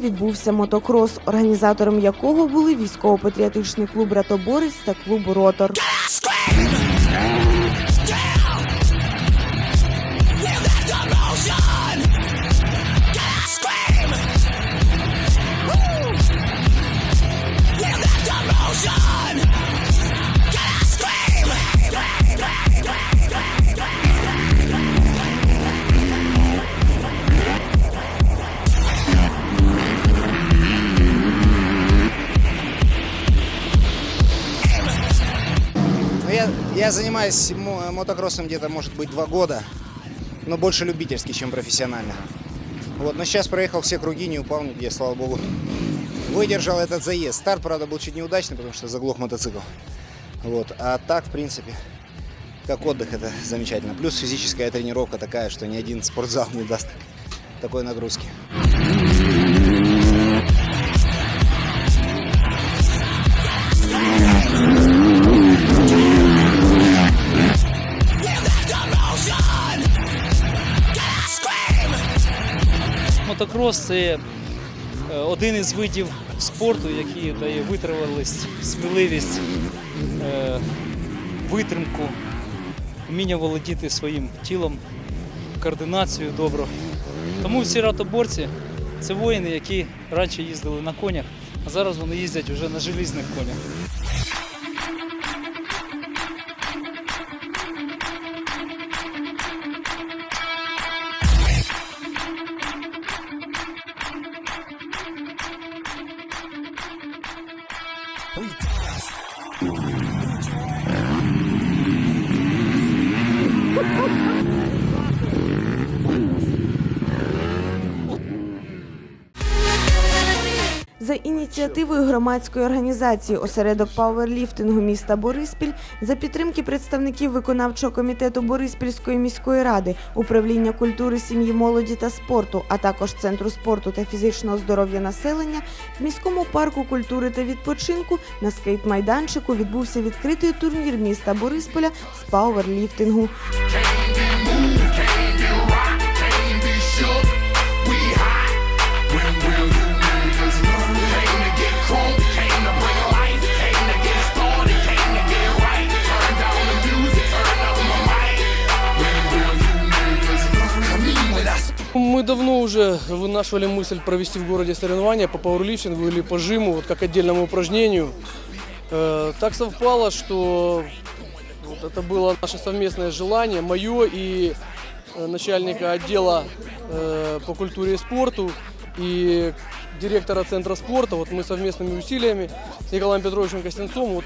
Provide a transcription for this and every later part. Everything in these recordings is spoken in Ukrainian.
відбувся мотокрос, організатором якого були військово-патріотичний клуб Ратоборець та клуб Ротор. Я, занимаюсь мо- мотокроссом где-то, может быть, два года, но больше любительски, чем профессионально. Вот, но сейчас проехал все круги, не упал нигде, слава богу. Выдержал этот заезд. Старт, правда, был чуть неудачный, потому что заглох мотоцикл. Вот, а так, в принципе, как отдых, это замечательно. Плюс физическая тренировка такая, что ни один спортзал не даст такой нагрузки. Мотокрос це е, один із видів спорту, який дає витривалість, сміливість, е, витримку, вміння володіти своїм тілом, координацію добру. Тому всі ратоборці це воїни, які раніше їздили на конях, а зараз вони їздять вже на желізних конях. Ініціативою громадської організації осередок пауерліфтингу міста Бориспіль за підтримки представників виконавчого комітету Бориспільської міської ради, управління культури, сім'ї, молоді та спорту, а також центру спорту та фізичного здоров'я населення в міському парку культури та відпочинку на скейт-майданчику відбувся відкритий турнір міста Борисполя з пауерліфтингу. Давно уже вынашивали мысль провести в городе соревнования по пауэрлифтингу или по жиму, вот как отдельному упражнению. Э, Так совпало, что вот это было наше совместное желание, мое и э, начальника отдела э, по культуре и спорту и директора центра спорта. Вот мы совместными усилиями с Николаем Петровичем Костенцом вот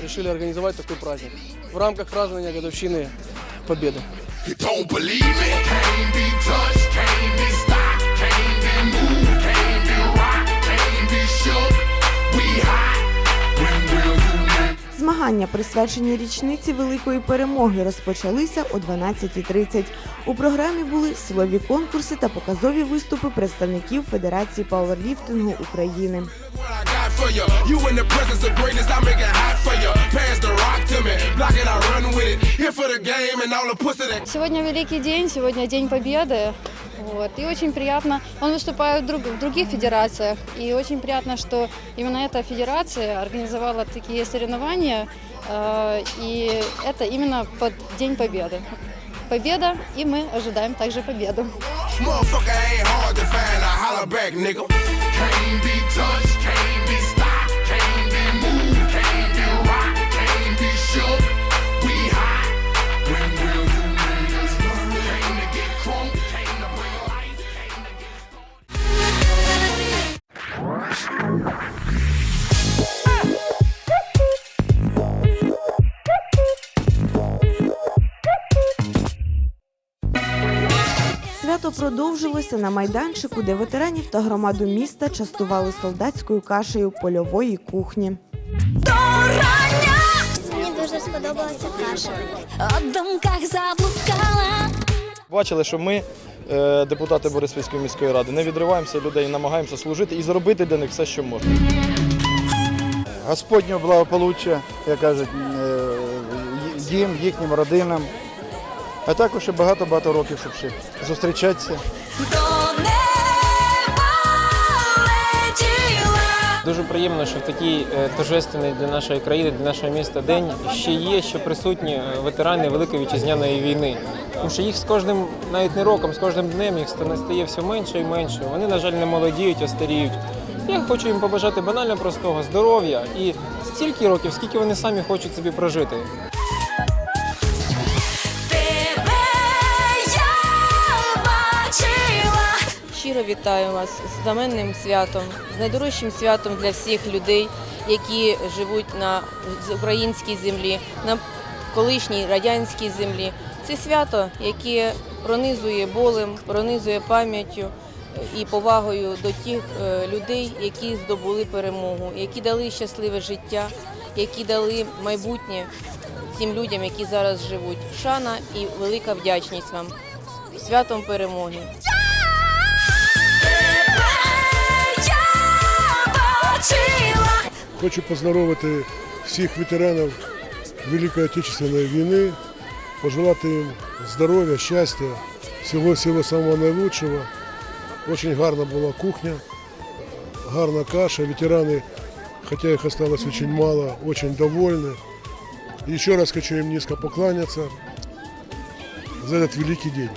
решили организовать такой праздник в рамках празднования годовщины Победы. You don't believe me? Can't be touched, Змагання, присвячені річниці великої перемоги, розпочалися о 12.30. У програмі були силові конкурси та показові виступи представників Федерації пауерліфтингу України. Сегодня великий день, сегодня День Победы. Вот. И очень приятно, он выступает в, друг- в других федерациях, и очень приятно, что именно эта федерация организовала такие соревнования, э, и это именно под День Победы. Победа, и мы ожидаем также победу. motherfucker ain't hard to find. I holler back, nigga. Can't be touched, can't продовжилося на майданчику, де ветеранів та громаду міста частували солдатською кашею польової кухні. Мені дуже сподобалася каша. У думках заблукала. Бачили, що ми, е, депутати Бориспільської міської ради, не відриваємося людей, намагаємося служити і зробити для них все, що можна. Господнього благополуччя, як кажуть, е, їм, їхнім родинам. А також і багато-багато років, щоб ще зустрічатися. Дуже приємно, що в такий е, торжественний для нашої країни, для нашого міста день ще є, що присутні е, ветерани Великої вітчизняної війни. Тому що їх з кожним, навіть не роком, з кожним днем їх ста- стає все менше і менше. Вони, на жаль, не молодіють, а старіють. Я хочу їм побажати банально простого здоров'я і стільки років, скільки вони самі хочуть собі прожити. Щиро вітаю вас з знаменним святом, з найдорожчим святом для всіх людей, які живуть на українській землі, на колишній радянській землі. Це свято, яке пронизує болем, пронизує пам'яттю е, і повагою до тих е, людей, які здобули перемогу, які дали щасливе життя, які дали майбутнє цим людям, які зараз живуть. Шана і велика вдячність вам. Святом перемоги! Хочу поздоровити всіх ветеранів Великої Отечественної війни, пожелати їм здоров'я, щастя, всього всього самого найкращого. Очень гарна була кухня, гарна каша. Ветераны, хотя их осталось очень мало, очень довольны. И еще раз хочу им низко покланяться за этот великий день.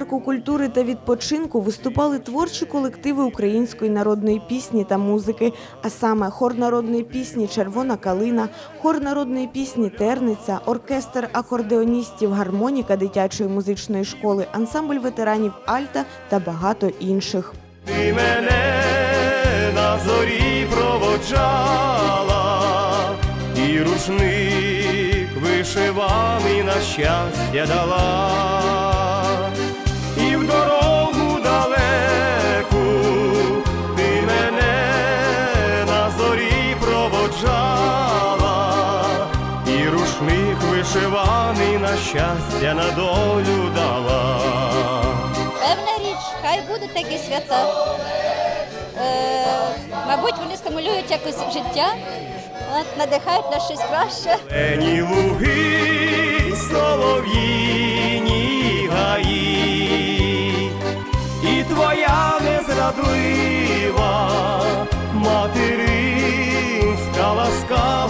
Парку культури та відпочинку виступали творчі колективи української народної пісні та музики, а саме хор народної пісні Червона калина, хор народної пісні Терниця, оркестр акордеоністів, гармоніка дитячої музичної школи, ансамбль ветеранів Альта та багато інших. Ти мене на зорі проводжала, і рушник вишиваний на щастя дала, вишиваний на щастя на долю дала. Певна річ, хай будуть такі свята. Е, мабуть, вони стимулюють якось життя, надихають на щось краще. Зелені луги, солов'їні гаї, і твоя незрадлива материнська ласкава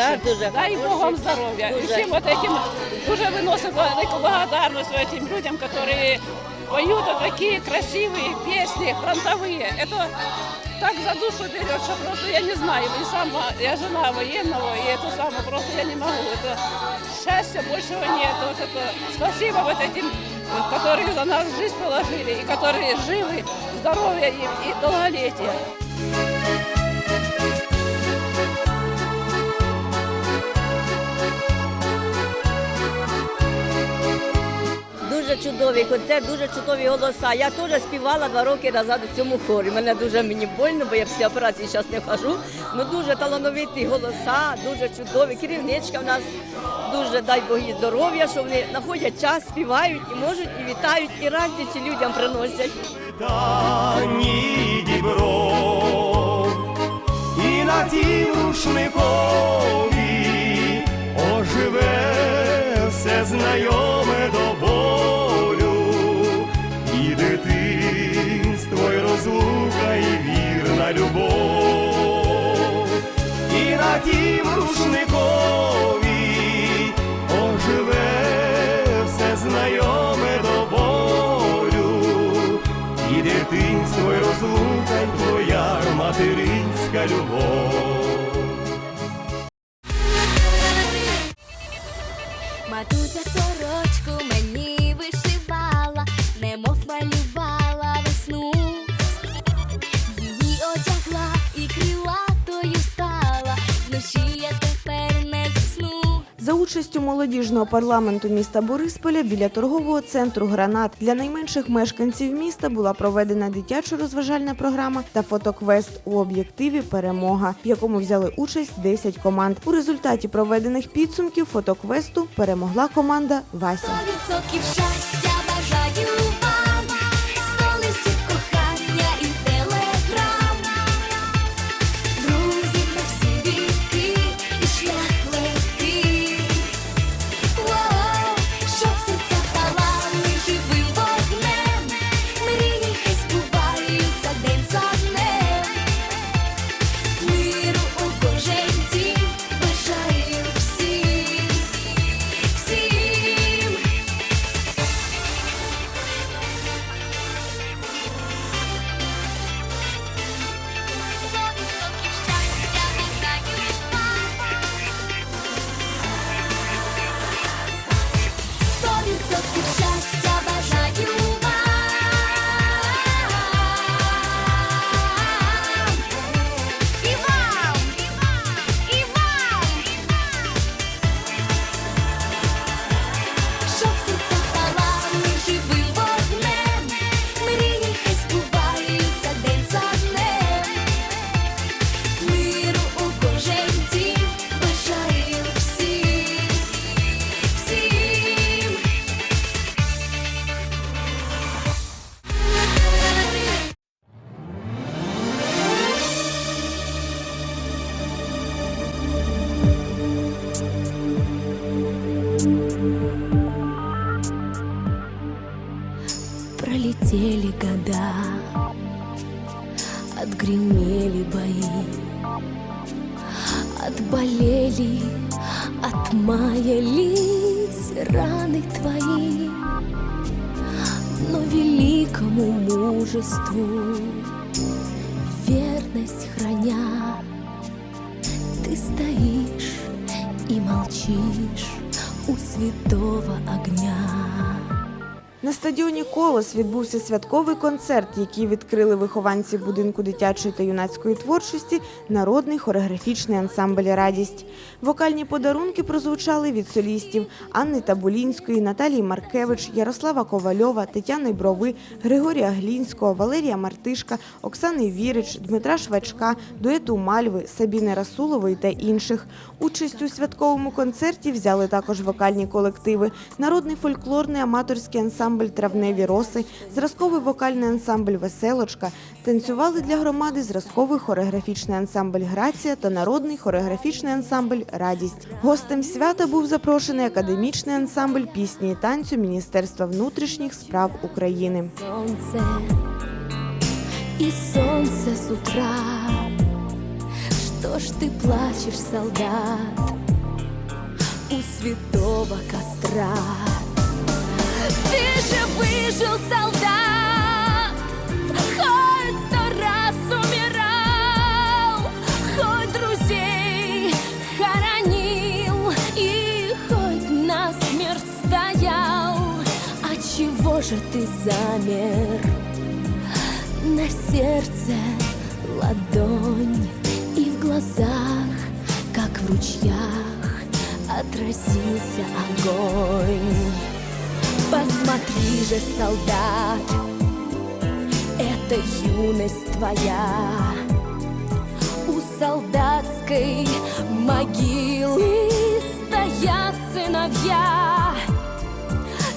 Дуже хороше. Дуже Дай Бог вам здоров'я. І всім вот этим дуже виносимо велику благодарність этим людям, які поют такі красиві пісні, фронтові. Это так за душу берет, что просто я не знаю. И сама, я жена военного, и это самое просто я не могу. Это счастья большего нет. Вот это спасибо вот этим, которые за нас жизнь положили, и которые живы, здоровья им и долголетия. дуже чудовий концерт, дуже чудові голоса. Я теж співала два роки назад у цьому хорі. Мене дуже мені больно, бо я всі операції зараз не хожу. Ну дуже талановиті голоса, дуже чудові. Керівничка в нас дуже дай Бог їй здоров'я, що вони знаходять час, співають і можуть, і вітають, і радість людям приносять. І на тім рушникові оживе все знайоме. Любов, і на тім рушникові оживе все знайоме до болю, і дитинство й розлука, твоя материнська любов. Участю молодіжного парламенту міста Борисполя біля торгового центру Гранат для найменших мешканців міста була проведена дитячо-розважальна програма та фотоквест у об'єктиві Перемога, в якому взяли участь 10 команд. У результаті проведених підсумків фотоквесту перемогла команда Вася. Сто відсотків щастя бажаю мужеству верность храня, ты стоишь и молчишь у святого огня. На стадіоні Колос відбувся святковий концерт, який відкрили вихованці будинку дитячої та юнацької творчості народний хореографічний ансамбль Радість. Вокальні подарунки прозвучали від солістів Анни Табулінської, Наталії Маркевич, Ярослава Ковальова, Тетяни Брови, Григорія Глінського, Валерія Мартишка, Оксани Вірич, Дмитра Швачка, дуету Мальви, Сабіни Расулової та інших. Участь у святковому концерті взяли також вокальні колективи, народний фольклорний аматорський ансамбль Травневі роси, зразковий вокальний ансамбль Веселочка, танцювали для громади зразковий хореографічний ансамбль Грація та народний хореографічний ансамбль Радість. Гостем свята був запрошений академічний ансамбль пісні і танцю Міністерства внутрішніх справ України. солнце и солнце с утра. Что ж ты плачешь, солдат, у святого костра? Же выжил, солдат, хоть сто раз умирал, хоть друзей хоронил и хоть насмерть стоял. А чего же ты замер? На сердце ладонь и в глазах, как в ручьях, отразился огонь. Посмотри же, солдат, это юность твоя. У солдатской могилы стоят сыновья.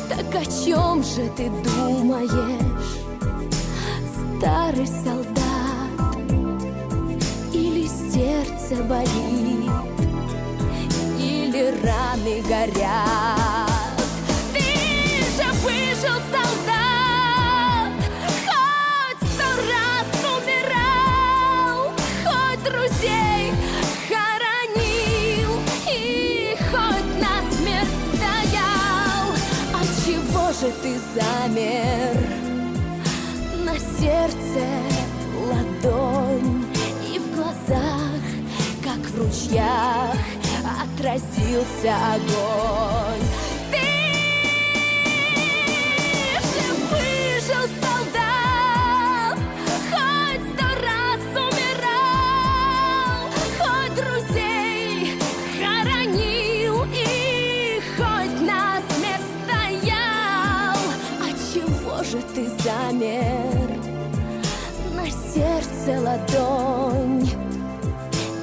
Так о чем же ты думаешь, старый солдат? Или сердце болит, или раны горят? Замер. На сердце ладонь И в глазах, как в ручьях Отразился огонь. Ты же выжил, солдат сердце ладонь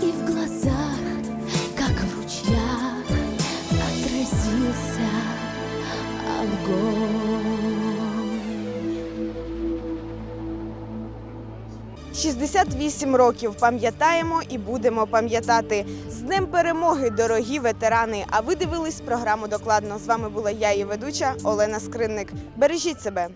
И в глазах, как в ручьях Отразился огонь 68 років пам'ятаємо і будемо пам'ятати. З Днем перемоги, дорогі ветерани! А ви дивились програму докладно. З вами була я, її ведуча Олена Скринник. Бережіть себе.